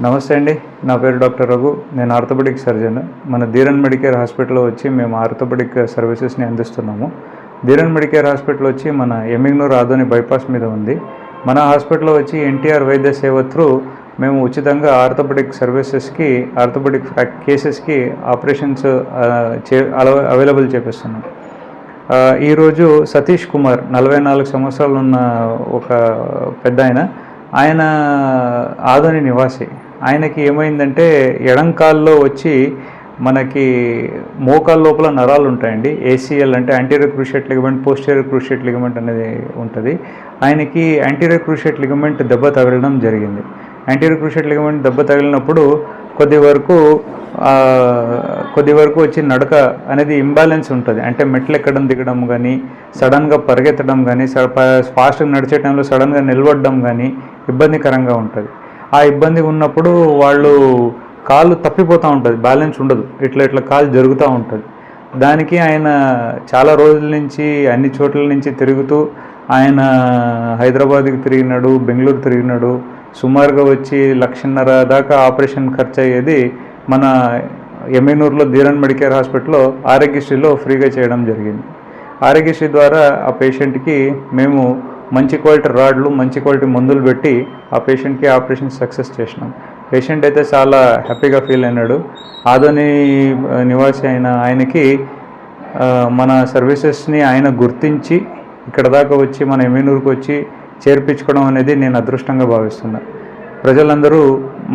నమస్తే అండి. నా పేరు డాక్టర్ రఘు. నేను ఆర్థోపెడిక్ సర్జన్. మన ధీరన్ మెడికేర్ హాస్పిటల్లో వచ్చి మేము ఆర్థోపెడిక్ సర్వీసెస్ని అందిస్తున్నాము. ధీరన్ మెడికేర్ హాస్పిటల్ వచ్చి మన ఎమ్మిగ్నూర్ ఆదోని బైపాస్ మీద ఉంది. మన హాస్పిటల్లో వచ్చి ఎన్టీఆర్ వైద్య సేవ త్రూ మేము ఉచితంగా ఆర్థోపెడిక్ సర్వీసెస్కి ఆర్థోపెడిక్ కేసెస్కి ఆపరేషన్స్ చే అవైలబుల్ చేపిస్తున్నాం. ఈరోజు సతీష్ కుమార్ నలభై నాలుగు సంవత్సరాలు ఉన్న ఒక పెద్ద ఆయన ఆయన ఆదోని నివాసి. ఆయనకి ఏమైందంటే ఎడంకాల్లో వచ్చి మనకి మోకాల లోపల నరాలు ఉంటాయండి. ఏసీఎల్ అంటే anterior cruciate ligament posterior cruciate ligament అనేది ఉంటుంది. ఆయనకి యాంటీరియర్ క్రూషియట్ లిగమెంట్ దెబ్బ తగలడం జరిగింది. యాంటీరియర్ క్రూషియట్ లిగమెంట్ దెబ్బ తగిలినప్పుడు కొద్ది వరకు కొద్ది వరకు వచ్చి నడక అనేది ఇంబ్యాలెన్స్ ఉంటుంది. అంటే మెట్లు ఎక్కడం దిగడం కానీ సడన్గా పరిగెత్తడం కానీ ఫాస్ట్గా నడిచే టైంలో సడన్గా నిలబడడం కానీ ఇబ్బందికరంగా ఉంటుంది. ఆ ఇబ్బంది ఉన్నప్పుడు వాళ్ళు కాలు తప్పిపోతూ ఉంటుంది బ్యాలెన్స్ ఉండదు. ఇట్లా ఇట్లా కాలు జరుగుతూ ఉంటుంది. దానికి ఆయన చాలా రోజుల నుంచి అన్ని చోట్ల నుంచి తిరుగుతూ ఆయన హైదరాబాద్కి తిరిగినాడు బెంగళూరు తిరిగినాడు. సుమారుగా వచ్చి లక్షన్నర దాకా ఆపరేషన్ ఖర్చు అయ్యేది మన ఎమ్మెనూరులో ధీరన్ మెడికేర్ హాస్పిటల్లో ఆరోగ్యశ్రీలో ఫ్రీగా చేయడం జరిగింది. ఆరోగ్యశ్రీ ద్వారా ఆ పేషెంట్కి మేము మంచి క్వాలిటీ రాడ్లు మంచి క్వాలిటీ మందులు పెట్టి ఆ పేషెంట్కి ఆపరేషన్ సక్సెస్ చేసినాం. పేషెంట్ అయితే చాలా హ్యాపీగా ఫీల్ అయినాడు. ఆదోని నివాసి అయిన ఆయనకి మన సర్వీసెస్ని ఆయన గుర్తించి ఇక్కడ దాకా వచ్చి మన ఎమ్మెనూరుకు వచ్చి చేర్పించుకోవడం అనేది నేను అదృష్టంగా భావిస్తున్నాను ప్రజలందరూ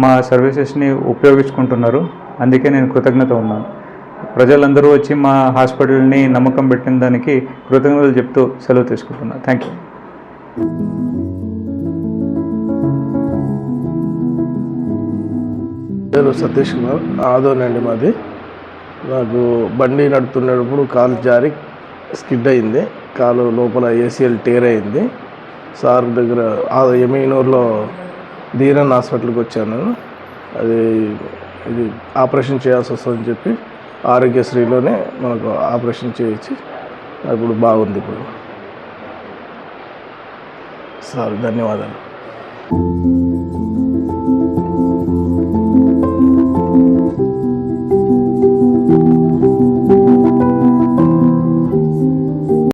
మా సర్వీసెస్ని ఉపయోగించుకుంటున్నారు. అందుకే నేను కృతజ్ఞత ఉన్నాను. ప్రజలందరూ వచ్చి మా హాస్పిటల్ని నమ్మకం పెట్టిన దానికి కృతజ్ఞతలు చెప్తూ సెలవు తీసుకుంటున్నాను థ్యాంక్ యూ పేరు సతీష్ కుమార్. ఆదోనండి మాది. నాకు బండి నడుపుతున్నప్పుడు కాలు జారి స్కిడ్ అయింది. కాలు లోపల ఏసీఎల్ టేర్ అయింది. సార్ దగ్గర ఆ ఎమీనూరులో ధీరన్ హాస్పిటల్కి వచ్చాను. అది ఇది ఆపరేషన్ చేయాల్సి వస్తుందని చెప్పి ఆరోగ్యశ్రీలోనే మనకు ఆపరేషన్ చేయించి ఇప్పుడు బాగుంది ఇప్పుడు. సార్ ధన్యవాదాలు.